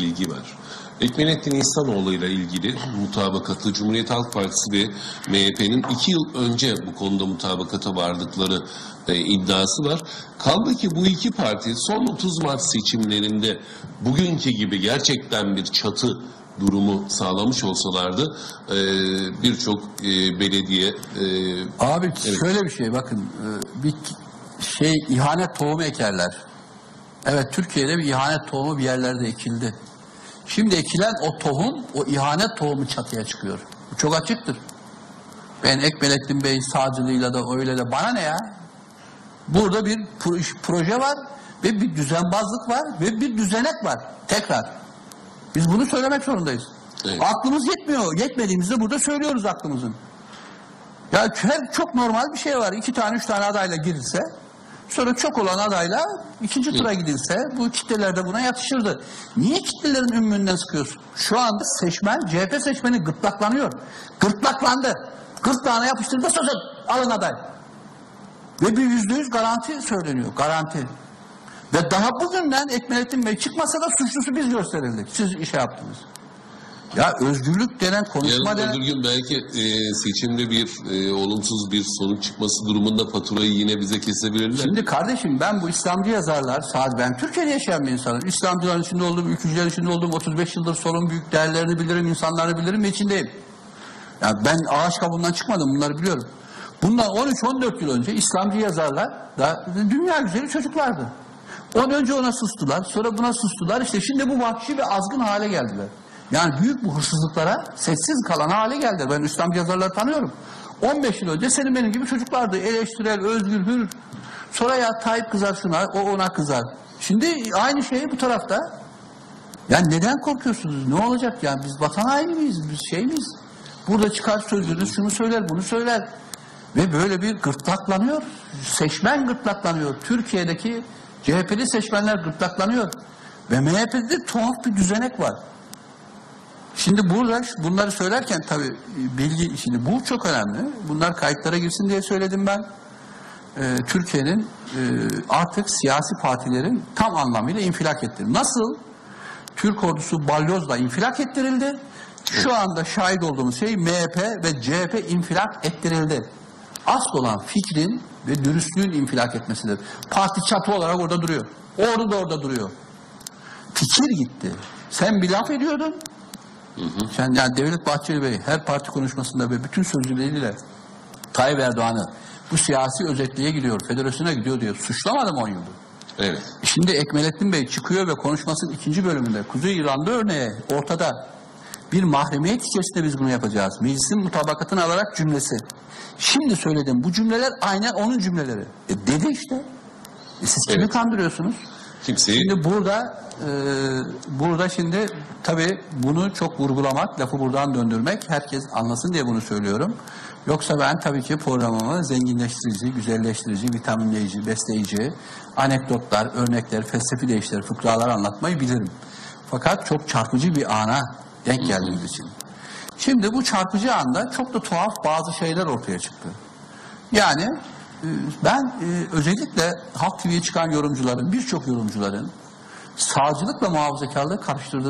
bilgi var. Ekmelettin İhsanoğlu ile ilgili mutabakatı Cumhuriyet Halk Partisi ve MHP'nin iki yıl önce bu konuda mutabakata vardıkları e, iddiası var. Kaldı ki bu iki parti son 30 Mart seçimlerinde bugünkü gibi gerçekten bir çatı durumu sağlamış olsalardı e, birçok e, belediye e, Abi Evet. şöyle bir şey bakın e, bir şey ihanet tohumu ekerler. Evet Türkiye'de bir ihanet tohumu bir yerlerde ekildi. Şimdi ekilen o tohum o ihanet tohumu çatıya çıkıyor. Bu çok açıktır. Ben Ekmelettin Bey sağcılığıyla da öyle de bana ne ya? Burada bir pro- proje var ve bir düzenbazlık var ve bir düzenek var. Tekrar. Biz bunu söylemek zorundayız. Evet. Aklımız yetmiyor. Yetmediğimizde burada söylüyoruz aklımızın. Ya her çok normal bir şey var. İki tane üç tane adayla girilse sonra çok olan adayla ikinci tura gidilse bu kitleler de buna yatışırdı. Niye kitlelerin ümmünden sıkıyorsun? Şu anda seçmen, CHP seçmeni gırtlaklanıyor. Gırtlaklandı. Gırtlağına yapıştırdı sözün. Alın aday. Ve bir yüzde yüz garanti söyleniyor. Garanti. Ve daha bugünden Ekmelettin Bey çıkmasa da suçlusu biz gösterildik. Siz işe yaptınız. Ya özgürlük denen konuşma Yarın denen... öbür gün belki e, seçimde bir e, olumsuz bir sonuç çıkması durumunda faturayı yine bize kesebilirler. Şimdi kardeşim ben bu İslamcı yazarlar, sadece ben Türkiye'de yaşayan bir insanım. İslamcıların içinde olduğum, ülkücülerin içinde olduğum 35 yıldır solun büyük değerlerini bilirim, insanları bilirim ve içindeyim. Yani ben ağaç kabuğundan çıkmadım bunları biliyorum. Bundan 13-14 yıl önce İslamcı yazarlar da dünya güzeli çocuklardı. Ondan önce ona sustular, sonra buna sustular. İşte şimdi bu vahşi ve azgın hale geldiler. Yani büyük bu hırsızlıklara sessiz kalan hale geldi. Ben İslamcı yazarları tanıyorum. 15 yıl önce senin benim gibi çocuklardı. Eleştirel, özgür, hür. Sonra ya Tayyip kızar şuna, o ona kızar. Şimdi aynı şey bu tarafta. Yani neden korkuyorsunuz? Ne olacak? Yani biz vatan haini miyiz? Biz şey miyiz? Burada çıkar sözünüz şunu söyler, bunu söyler. Ve böyle bir gırtlaklanıyor. Seçmen gırtlaklanıyor. Türkiye'deki CHP'li seçmenler gırtlaklanıyor. Ve MHP'de de tuhaf bir düzenek var. Şimdi burada bunları söylerken tabii bilgi şimdi bu çok önemli. Bunlar kayıtlara girsin diye söyledim ben. Ee, Türkiye'nin e, artık siyasi partilerin tam anlamıyla infilak ettiğini. Nasıl? Türk ordusu balyozla infilak ettirildi. Şu anda şahit olduğumuz şey MHP ve CHP infilak ettirildi. Asıl olan fikrin ve dürüstlüğün infilak etmesidir. Parti çatı olarak orada duruyor. Ordu da orada duruyor. Fikir gitti. Sen bir laf ediyordun. Sen yani Devlet Bahçeli Bey her parti konuşmasında ve bütün sözcüleriyle Tayyip Erdoğan'ı bu siyasi özetliğe gidiyor, federasyona gidiyor diye suçlamadım 10 yıldır. Evet. Şimdi Ekmelettin Bey çıkıyor ve konuşmasının ikinci bölümünde Kuzey İrlanda örneği ortada. Bir mahremiyet içerisinde biz bunu yapacağız. Meclisin mutabakatını alarak cümlesi. Şimdi söyledim bu cümleler aynen onun cümleleri. E dedi işte. E siz kimi Evet. kandırıyorsunuz? Kimseyi Şimdi burada e, burada şimdi tabii bunu çok vurgulamak, lafı buradan döndürmek herkes anlasın diye bunu söylüyorum. Yoksa ben tabii ki programımı zenginleştirici, güzelleştirici, vitaminleyici, besleyici, anekdotlar, örnekler, felsefi deyişler, fıkralar anlatmayı bilirim. Fakat çok çarpıcı bir ana denk geldiğimiz için. Şimdi bu çarpıcı anda çok da tuhaf bazı şeyler ortaya çıktı. Yani ben e, özellikle Halk TV'ye çıkan yorumcuların, birçok yorumcuların sağcılıkla muhafazakarlığı karıştırdığını